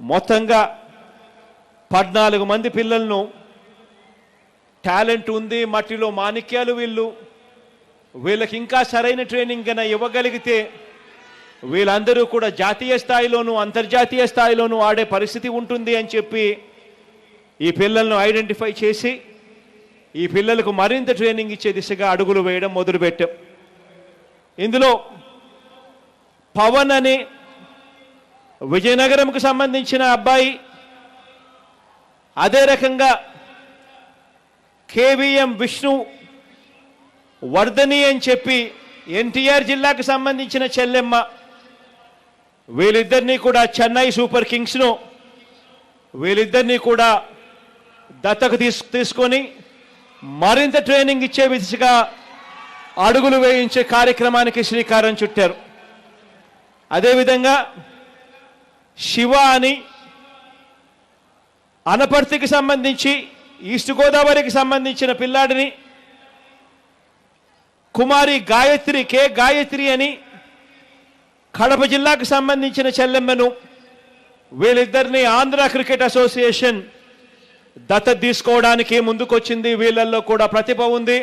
మొత్తంగా పద్నాలుగు మంది పిల్లలను టాలెంట్ ఉంది మట్టిలో మాణిక్యాలు వీళ్ళు. వీళ్ళకి ఇంకా సరైన ట్రైనింగ్ కన్నా ఇవ్వగలిగితే వీళ్ళందరూ కూడా జాతీయ స్థాయిలోనూ అంతర్జాతీయ స్థాయిలోనూ ఆడే పరిస్థితి ఉంటుంది అని చెప్పి ఈ పిల్లలను ఐడెంటిఫై చేసి ఈ పిల్లలకు మరింత ట్రైనింగ్ ఇచ్చే దిశగా అడుగులు వేయడం మొదలుపెట్టాం. ఇందులో పవన్ అని విజయనగరంకు సంబంధించిన అబ్బాయి అదే రకంగా కేవీఎం విష్ణు వర్ధని అని చెప్పి ఎన్టీఆర్ జిల్లాకు సంబంధించిన చెల్లెమ్మ. వీళ్ళిద్దరినీ కూడా చెన్నై సూపర్ కింగ్స్ను వీళ్ళిద్దరినీ కూడా దత్తకు తీసు తీసుకొని మరింత ట్రైనింగ్ ఇచ్చే విధిగా అడుగులు వేయించే కార్యక్రమానికి శ్రీకారం చుట్టారు. అదేవిధంగా శివ అని అనపర్తికి సంబంధించి ఈస్ట్ గోదావరికి సంబంధించిన పిల్లాడిని కుమారి గాయత్రి కే గాయత్రి అని కడప జిల్లాకు సంబంధించిన చెల్లెమ్మను వీళ్ళిద్దరిని ఆంధ్ర క్రికెట్ అసోసియేషన్ దత్త తీసుకోవడానికి ముందుకొచ్చింది. వీళ్ళల్లో కూడా ప్రతిభ ఉంది.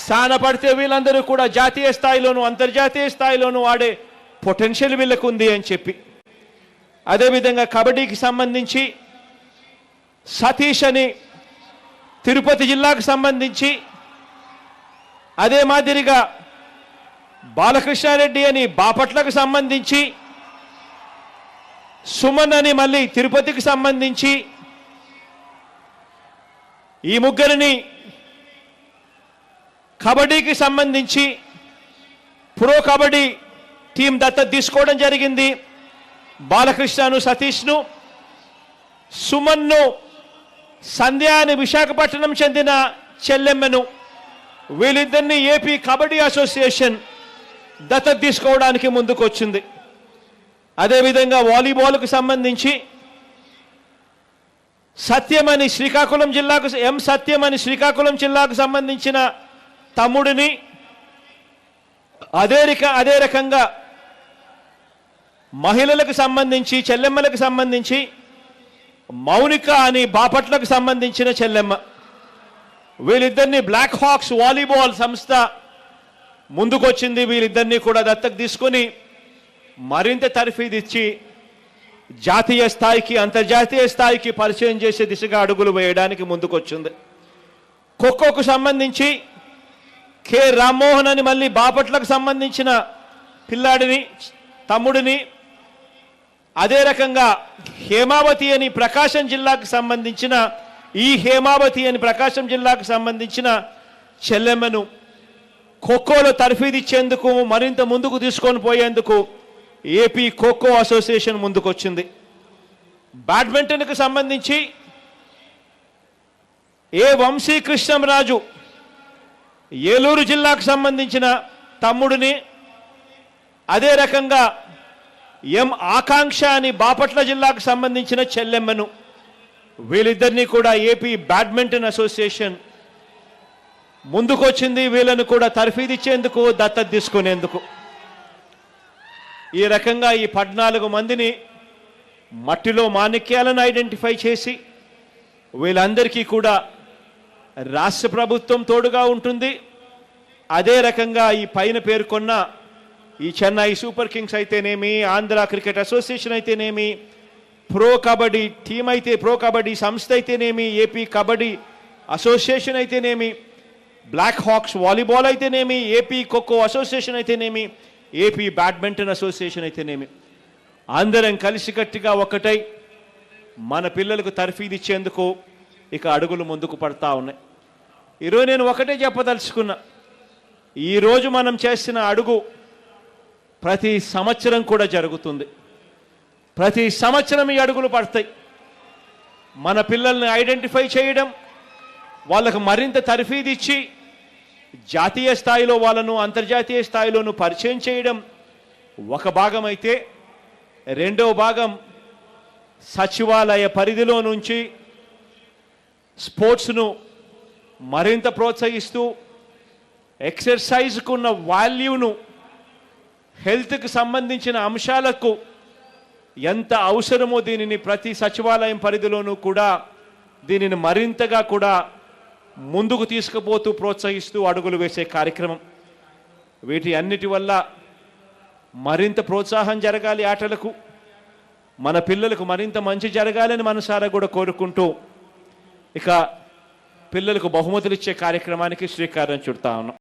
స్థానపడితే వీళ్ళందరూ కూడా జాతీయ స్థాయిలోను అంతర్జాతీయ స్థాయిలోనూ ఆడే పొటెన్షియల్ వీళ్ళకు ఉంది అని చెప్పి అదేవిధంగా కబడ్డీకి సంబంధించి సతీష్ అని తిరుపతి జిల్లాకు సంబంధించి అదే మాదిరిగా బాలకృష్ణారెడ్డి అని బాపట్లకు సంబంధించి సుమన్ అని మళ్ళీ తిరుపతికి సంబంధించి ఈ ముగ్గురిని కబడ్డీకి సంబంధించి ప్రో కబడ్డీ టీం దత్తత తీసుకోవడం జరిగింది. బాలకృష్ణను సతీష్ను సుమన్ను సంధ్యాని విశాఖపట్నం చెందిన చెల్లెమ్మను వీళ్ళిద్దరిని ఏపీ కబడ్డీ అసోసియేషన్ దత్తత తీసుకోవడానికి ముందుకొచ్చింది. అదేవిధంగా వాలీబాల్కు సంబంధించి సత్యమని శ్రీకాకుళం జిల్లాకు ఎం సత్యమని శ్రీకాకుళం జిల్లాకు సంబంధించిన తమ్ముడిని అదే రక అదే రకంగా మహిళలకు సంబంధించి చెల్లెమ్మలకు సంబంధించి మౌనిక అని బాపట్లకు సంబంధించిన చెల్లెమ్మ. వీళ్ళిద్దరిని బ్లాక్ హాక్స్ వాలీబాల్ సంస్థ ముందుకొచ్చింది. వీళ్ళిద్దరినీ కూడా దత్తకు తీసుకొని మరింత తర్ఫీదిచ్చి జాతీయ స్థాయికి అంతర్జాతీయ స్థాయికి పరిచయం చేసే దిశగా అడుగులు వేయడానికి ముందుకొచ్చింది. ఖోఖోకు సంబంధించి కె రామ్మోహన్ అని మళ్ళీ బాపట్లకు సంబంధించిన పిల్లాడిని తమ్ముడిని అదే రకంగా హేమావతి అని ప్రకాశం జిల్లాకు సంబంధించిన ఈ హేమావతి అని ప్రకాశం జిల్లాకు సంబంధించిన చెల్లెమ్మను ఖోఖోలో తర్ఫీదిచ్చేందుకు మరింత ముందుకు తీసుకొని పోయేందుకు ఏపీ ఖోఖో అసోసియేషన్ ముందుకొచ్చింది. బ్యాడ్మింటన్కు సంబంధించి ఏ వంశీ కృష్ణంరాజు ఏలూరు జిల్లాకు సంబంధించిన తమ్ముడిని అదే రకంగా ఎం ఆకాంక్ష అని బాపట్ల జిల్లాకు సంబంధించిన చెల్లెమ్మను. వీళ్ళిద్దరినీ కూడా ఏపీ బ్యాడ్మింటన్ అసోసియేషన్ ముందుకొచ్చింది వీళ్ళను కూడా తర్ఫీదిచ్చేందుకు దత్తత తీసుకునేందుకు. ఈ రకంగా ఈ పద్నాలుగు మందిని మట్టిలో మాణిక్యాలను ఐడెంటిఫై చేసి వీళ్ళందరికీ కూడా రాష్ట్ర ప్రభుత్వం తోడుగా ఉంటుంది. అదే రకంగా ఈ పైన పేర్కొన్న ఈ చెన్నై సూపర్ కింగ్స్ అయితేనేమి ఆంధ్ర క్రికెట్ అసోసియేషన్ అయితేనేమి ప్రో కబడ్డీ టీం అయితే ప్రో కబడ్డీ సంస్థ అయితేనేమి ఏపీ కబడ్డీ అసోసియేషన్ అయితేనేమి బ్లాక్ హాక్స్ వాలీబాల్ అయితేనేమి ఏపీ ఖోఖో అసోసియేషన్ అయితేనేమి ఏపీ బ్యాడ్మింటన్ అసోసియేషన్ అయితేనేమి. అందరం కలిసికట్టుగా ఒకటై మన పిల్లలకు తర్ఫీదిచ్చేందుకు ఇక అడుగులు ముందుకు పడతా ఉన్నాయి. ఈరోజు నేను ఒకటే చెప్పదలుచుకున్నా. ఈరోజు మనం చేసిన అడుగు ప్రతి సంవత్సరం కూడా జరుగుతుంది. ప్రతి సంవత్సరం ఈ అడుగులు పడతాయి. మన పిల్లల్ని ఐడెంటిఫై చేయడం వాళ్ళకు మరింత తర్ఫీదు ఇచ్చి జాతీయ స్థాయిలో వాళ్ళను అంతర్జాతీయ స్థాయిలోను పరిచయం చేయడం ఒక భాగం అయితే రెండవ భాగం సచివాలయ పరిధిలో నుంచి స్పోర్ట్స్ను మరింత ప్రోత్సహిస్తూ ఎక్సర్సైజ్కున్న వాల్యూను హెల్త్కి సంబంధించిన అంశాలకు ఎంత అవసరమో దీనిని ప్రతి సచివాలయం పరిధిలోనూ కూడా దీనిని మరింతగా కూడా ముందుకు తీసుకుపోతూ ప్రోత్సహిస్తూ అడుగులు వేసే కార్యక్రమం. వీటి అన్నిటి వల్ల మరింత ప్రోత్సాహం జరగాలి ఆటలకు. మన పిల్లలకు మరింత మంచి జరగాలని మనసారా కూడా కోరుకుంటూ ఇక పిల్లలకు బహుమతులు ఇచ్చే కార్యక్రమానికి శ్రీకారం చుడతా ఉన్నాం.